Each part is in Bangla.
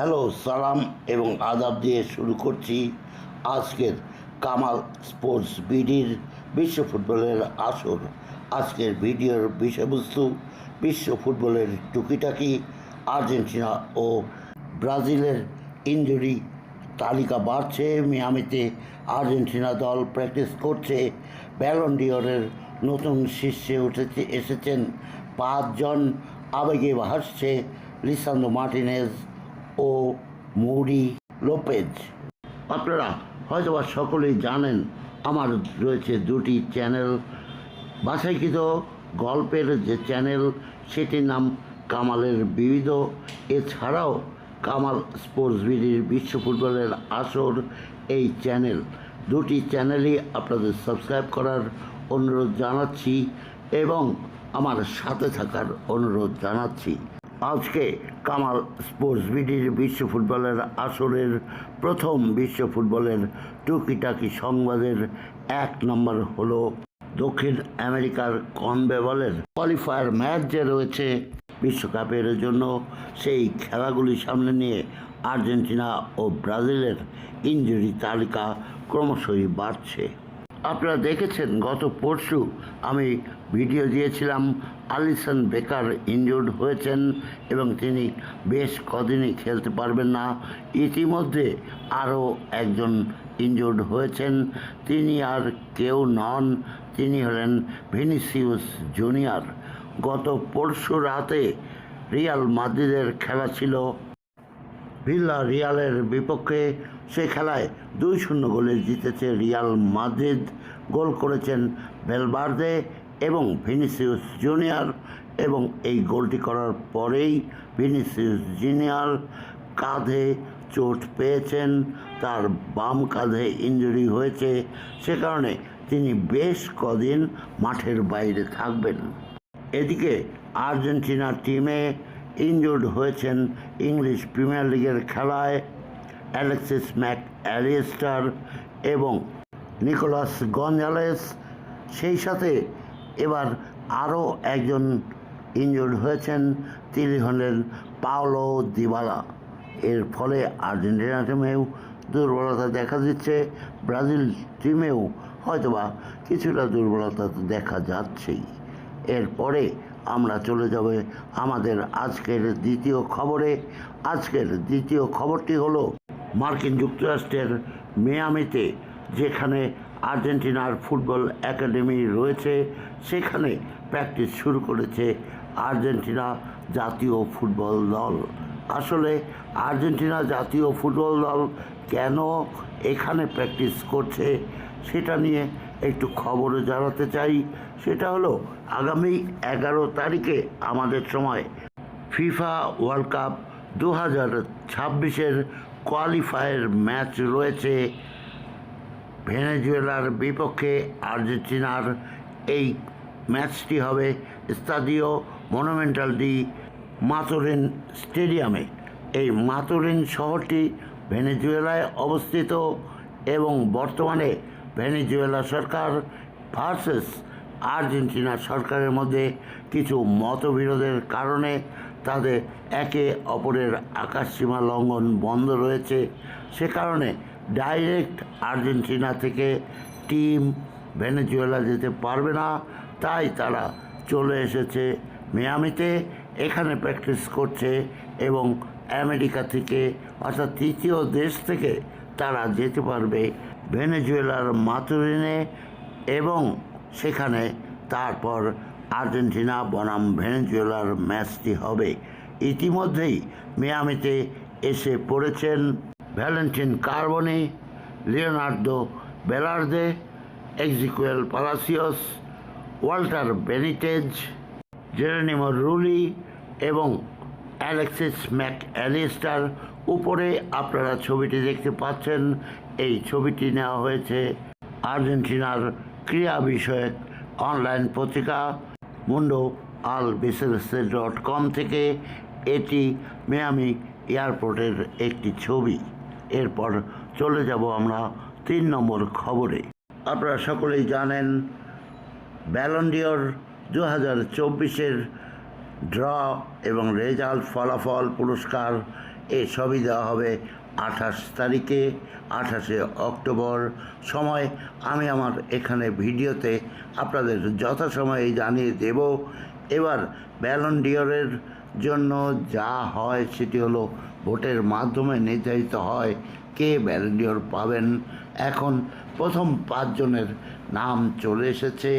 হ্যালো, সালাম এবং আদাব দিয়ে শুরু করছি আজকের কামাল স্পোর্টস বিডির বিশ্ব ফুটবলের আসর। আজকের ভিডিওর বিষয়বস্তু, বিশ্ব ফুটবলের টুকিটাকি, আর্জেন্টিনা ও ব্রাজিলের ইঞ্জুরি তালিকা বাড়ছে মিয়ামিতে। আর্জেন্টিনা দল প্র্যাকটিস করছে ব্যালন্ডিওরের নতুন শীর্ষে উঠেছে, এসেছেন পাঁচজন। আবেগে ভাসছে লিসান্দো মার্টিনেজ ও মৌরি লোপেজ। আপনারা হয়তোবা সকলেই জানেন, আমার রয়েছে দুটি চ্যানেল। বাছাইকৃত গল্পের যে চ্যানেল, সেটির নাম কামালের বিবিধ। এছাড়াও কামাল স্পোর্টস বিডির বিশ্ব ফুটবলের আসর এই চ্যানেল। দুটি চ্যানেলই আপনাদের সাবস্ক্রাইব করার অনুরোধ জানাচ্ছি এবং আমার সাথে থাকার অনুরোধ জানাচ্ছি। আজকে কামাল স্পোর্টস বিডির বিশ্ব ফুটবলের আসরের প্রথম বিশ্ব ফুটবলের টুকিটাকি সংবাদের এক নম্বর হলো দক্ষিণ আমেরিকার কনবেবলের কোয়ালিফায়ার ম্যাচ যে রয়েছে বিশ্বকাপের জন্য, সেই খেলাগুলি সামনে নিয়ে আর্জেন্টিনা ও ব্রাজিলের ইঞ্জুরি তালিকা ক্রমশই বাড়ছে। আপনারা দেখেছেন, গত পরশু আমি ভিডিও দিয়েছিলাম, আলিসন বেকার ইনজুর্ড হয়েছেন এবং তিনি বেশ কদিনই খেলতে পারবেন না। ইতিমধ্যে আরও একজন ইনজুর্ড হয়েছেন। তিনি আর কেউ নন, তিনি হলেন ভিনিসিউস জুনিয়র। গত পরশু রাতে রিয়াল মাদ্রিদের খেলা ছিল ভিল্লা রিয়ালের বিপক্ষে সে খেলায় দুই শূন্য গোলে জিতেছে রিয়াল মাদ্রিদ। গোল করেছেন বেলবার্দে এবং ভিনিসিউস জুনিয়র এবং এই গোলটি করার পরেই ভিনিসিউস জুনিয়র কাঁধে চোট পেয়েছেন। তার বাম কাঁধে ইঞ্জুরি হয়েছে, সে কারণে তিনি বেশ কদিন মাঠের বাইরে থাকবেন। এদিকে আর্জেন্টিনা টিমে ইনজুর্ড হয়েছেন ইংলিশ প্রিমিয়ার লিগের খেলায় অ্যালেক্সিস ম্যাক অ্যালিস্টার এবং নিকোলাস গঞ্জালেস। সেই সাথে এবার আরও একজন ইনজুর্ড হয়েছেন তিনি হলেন পাওলো দিবালা। এর ফলে আর্জেন্টিনা টিমেও দুর্বলতা দেখা দিচ্ছে, ব্রাজিল টিমেও হয়তোবা কিছুটা দুর্বলতা দেখা যাচ্ছেই। এরপরে আমরা চলে যাব আমাদের আজকের দ্বিতীয় খবরে। আজকের দ্বিতীয় খবরটি হলো মার্কিন যুক্তরাষ্ট্রের মেয়ামিতে, যেখানে আর্জেন্টিনার ফুটবল একাডেমি রয়েছে, সেখানে প্র্যাকটিস শুরু করেছে আর্জেন্টিনা জাতীয় ফুটবল দল। আসলে আর্জেন্টিনা জাতীয় ফুটবল দল কেন এখানে প্র্যাকটিস করছে, সেটা নিয়ে একটু খবর জানাতে চাই, সেটা হলো আগামী এগারো তারিখে আমাদের সময় ফিফা ওয়ার্ল্ড কাপ দু হাজার ছাব্বিশের কোয়ালিফায়ার ম্যাচ রয়েছে। ভেনেজুয়েলার বিপক্ষে আর্জেন্টিনার এই ম্যাচটি হবে স্তাদিও মনুমেন্টাল ডি মাতোরিন স্টেডিয়ামে। এই মাতোরিন শহরটি ভেনেজুয়েলায় অবস্থিত এবং বর্তমানে ভেনেজুয়েলা সরকার ভার্সেস আর্জেন্টিনা সরকারের মধ্যে কিছু মতবিরোধের কারণে তাদের একে অপরের আকাশসীমা লঙ্ঘন বন্ধ রয়েছে। সে কারণে ডাইরেক্ট আর্জেন্টিনা থেকে টিম ভেনেজুয়েলা যেতে পারবে না, তাই তারা চলে এসেছে মিয়ামিতে। এখানে প্র্যাকটিস করছে এবং আমেরিকা থেকে, অর্থাৎ তৃতীয় দেশ থেকে তারা যেতে পারবে ভেনেজুয়েলার মাতুরিনে এবং সেখানে তারপর আর্জেন্টিনা বনাম ভেনেজুয়েলার ম্যাচটি হবে। ইতিমধ্যেই মিয়ামিতে এসে পড়েছেন Valentin Carboni, Leonardo Balerdi, Exequiel Palacios Walter Benitez Geronimo Rulli এবং অ্যালেক্সিস ম্যাক অ্যালিস্টার উপরে আপনারা ছবিটি দেখতে পাচ্ছেন এই ছবিটি নেওয়া হয়েছে আর্জেন্টিনার ক্রীড়া বিষয়ক অনলাইন পত্রিকা মুন্ডো আল বিসেলসে ডট কম থেকে এটি মিয়ামি এয়ারপোর্টের একটি ছবি। এরপর চলে যাব আমরা তিন নম্বর খবরে। আপনারা সকলেই জানেন ব্যালন্ডিওর দু হাজার চব্বিশের ড্র এবং রেজাল্ট ফলাফল পুরস্কার এ সবই দেওয়া হবে আঠাশ তারিখে, আঠাশে অক্টোবর। সময় আমি আমার এখানে ভিডিওতে আপনাদের যথাসময়ে জানিয়ে দেব। এবার ব্যালন ডিওরের জন্য যা হয় সেটি হলো ভোটের মাধ্যমে নির্ধারিত হয় কে ব্যালন ডিওর পাবেন। এখন প্রথম পাঁচজনের নাম চলে এসেছে।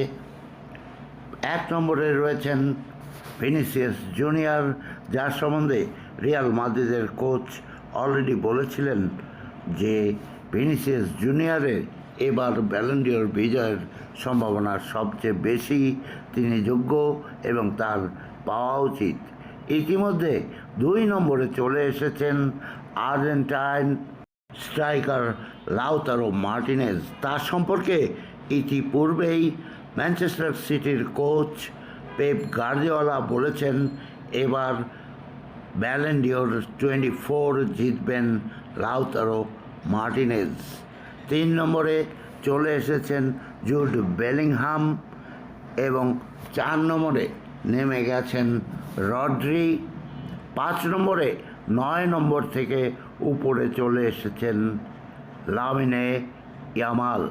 এক নম্বরে রয়েছেন ভিনিসিয়াস জুনিয়র, যার সম্বন্ধে রিয়াল মাদ্রিদের কোচ অলরেডি বলেছিলেন যে ভিনিসিয়াস জুনিয়রের এবার ব্যালেন্ডিয়র বিজয়ের সম্ভাবনা সবচেয়ে বেশি। তিনি যোগ্য এবং তার পাওয়া উচিত। ইতিমধ্যে দুই নম্বরে চলে এসেছেন আর্জেন্টাইন স্ট্রাইকার লাউতারো মার্টিনেজ। তার সম্পর্কে ইতিপূর্বেই ম্যানচেস্টার সিটির কোচ পেপ গার্দিওয়ালা বলেছেন, এবার ব্যালেন্ডিওর টোয়েন্টি ফোর জিতবেন লাউতারো মার্টিনেজ। তিন নম্বরে চলে এসেছেন জুড বেলিংহাম এবং চার নম্বরে নেমে গেছেন রড্রি। পাঁচ নম্বরে, নয় নম্বর থেকে উপরে চলে এসেছেন লামিনে ইয়ামাল।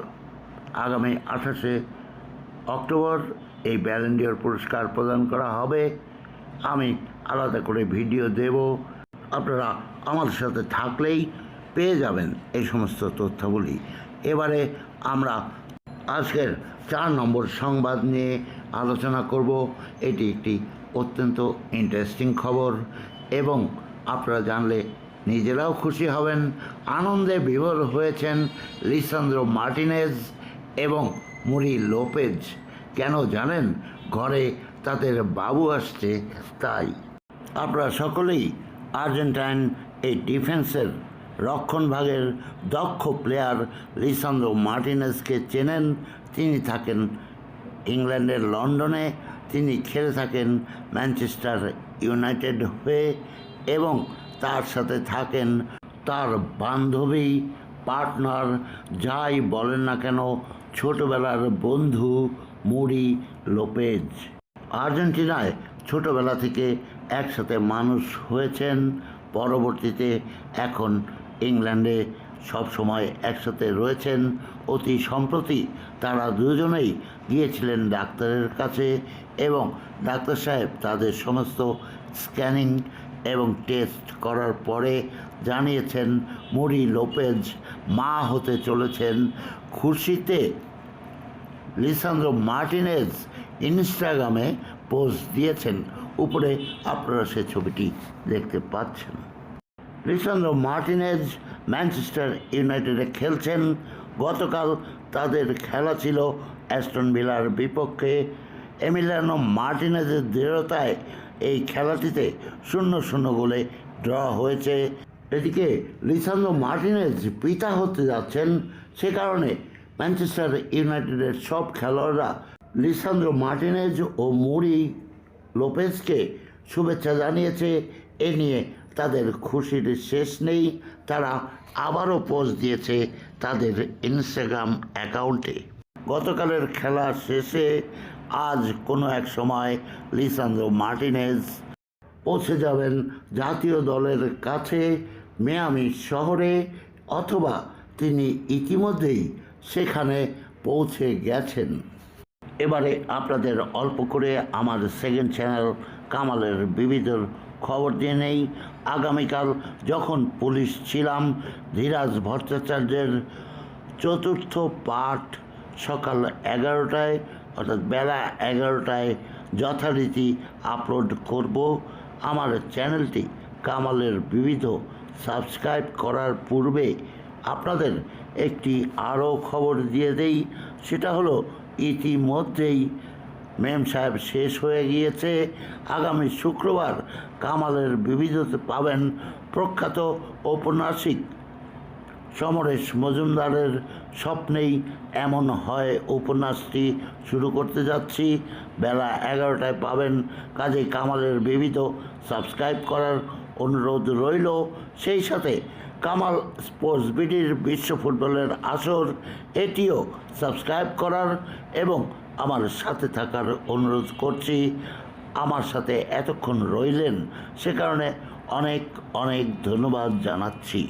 আগামী আঠাশে অক্টোবর এই ব্যালেন্ডিয়র পুরস্কার প্রদান করা হবে। আমি আলাদা করে ভিডিও দেব। আপনারা আমাদের সাথে থাকলেই পেয়ে যাবেন এই সমস্ত তথ্যাবলী এবারে আমরা আজকের চার নম্বর সংবাদ নিয়ে আলোচনা করব। এটি একটি অত্যন্ত ইন্টারেস্টিং খবর এবং আপনারা জানলে নিজেরাও খুশি হবেন। আনন্দে বিভোর হয়েছেন লিসান্দ্রো মার্টিনেজ এবং মুরি লোপেজ। কেন জানেন? ঘরে তাদের বাবু আসছে, তাই। আপনারা সকলেই আর্জেন্টাইন এই ডিফেন্সের রক্ষণভাগের দক্ষ প্লেয়ার লিসান্দ্রো মার্টিনেসকে চেনেন। তিনি থাকেন ইংল্যান্ডের লন্ডনে, তিনি খেলে থাকেন ম্যানচেস্টার ইউনাইটেড হয়ে এবং তার সাথে থাকেন তার বান্ধবী, পার্টনার, যাই বলেন না কেন, ছোটবেলার বন্ধু মুড়ি লোপেজ। আর্জেন্টিনায় ছোটবেলা থেকে একসাথে মানুষ হয়েছেন। পরবর্তীতে এখন ইংল্যান্ডে সব সময় একসাথে রয়েছেন। অতি সম্প্রতি তারা দুজনেই গিয়েছিলেন ডাক্তারের কাছে এবং ডাক্তার সাহেব তাদের সমস্ত স্ক্যানিং এবং টেস্ট করার পরে জানিয়েছেন, মুড়ি লোপেজ মা হতে চলেছেন। খুশিতে লিসান্দ্রো মার্টিনেজ ইনস্টাগ্রামে পোস্ট দিয়েছেন। উপরে আপনারা সে ছবিটি দেখতে পাচ্ছেন। লিসান্দ্রো মার্টিনেজ ম্যানচেস্টার ইউনাইটেডে খেলছেন। গতকাল তাদের খেলা ছিল অ্যাস্টন ভিলার বিপক্ষে। এমিলিয়ানো মার্টিনেজের দৃঢ়তায় এই খেলাটিতে শূন্য শূন্য গোলে ড্র হয়েছে। এদিকে লিসান্দ্রো মার্টিনেজ পিতা হতে যাচ্ছেন। সে কারণে ম্যানচেস্টার ইউনাইটেডের সব খেলোয়াড়রা লিসান্দ্রো মার্টিনেজ ও মুরি লোপেজকে শুভেচ্ছা জানিয়েছে, এ নিয়ে তাদের খুশির শেষ নেই। তারা আবারও পোস্ট দিয়েছে তাদের ইনস্টাগ্রাম অ্যাকাউন্টে। গতকালের খেলা শেষে আজ কোনো এক সময় লিসান্দ্রো মার্টিনেজ পৌঁছে যাবেন জাতীয় দলের কাছে মিয়ামি শহরে অথবা তিনি ইতিমধ্যেই সেখানে পৌঁছে গেছেন। এবারে আপনাদের অল্প করে আমার সেকেন্ড চ্যানেল কামালের বিবিধ খবর দিয়ে নেই। আগামীকাল যখন পুলিশ ছিলাম, ধীরাজ ভট্টাচার্যের চতুর্থ পাঠ সকাল এগারোটায়, অর্থাৎ বেলা এগারোটায় যথারীতি আপলোড করব। আমার চ্যানেলটি কামালের বিবিধ সাবস্ক্রাইব করার পূর্বে আপনাদের একটি আরও খবর দিয়ে দেই। সেটা হলো ইতিমধ্যেই মেম সাহেব শেষ হয়ে গিয়েছে। আগামী শুক্রবার কামালের বিবিধতে পাবেন প্রখ্যাত ঔপন্যাসিক সমরেশ মজুমদারের স্বপ্নেই এমন হয় উপন্যাসটি শুরু করতে যাচ্ছি। বেলা এগারোটায় পাবেন কাজে কামালের বিবিধ সাবস্ক্রাইব করার অনুরোধ রইল। সেই সাথে কামাল স্পোর্টস বিডির বিশ্ব ফুটবলের আসর, এটিও সাবস্ক্রাইব করার এবং আমার সাথে থাকার অনুরোধ করছি। আমার সাথে এতক্ষণ রইলেন, সে কারণে অনেক অনেক ধন্যবাদ জানাচ্ছি।